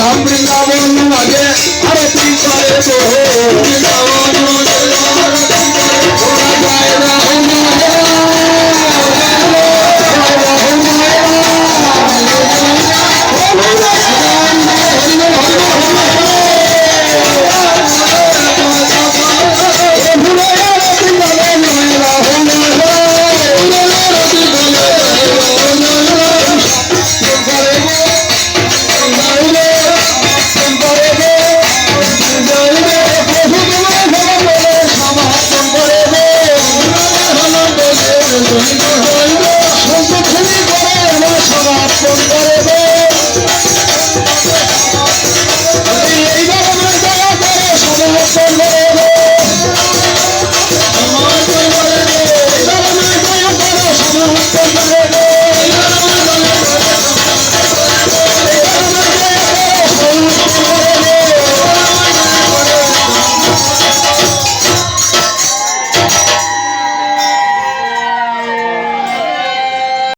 রাম বৃন্দাবন আগে আরতি করে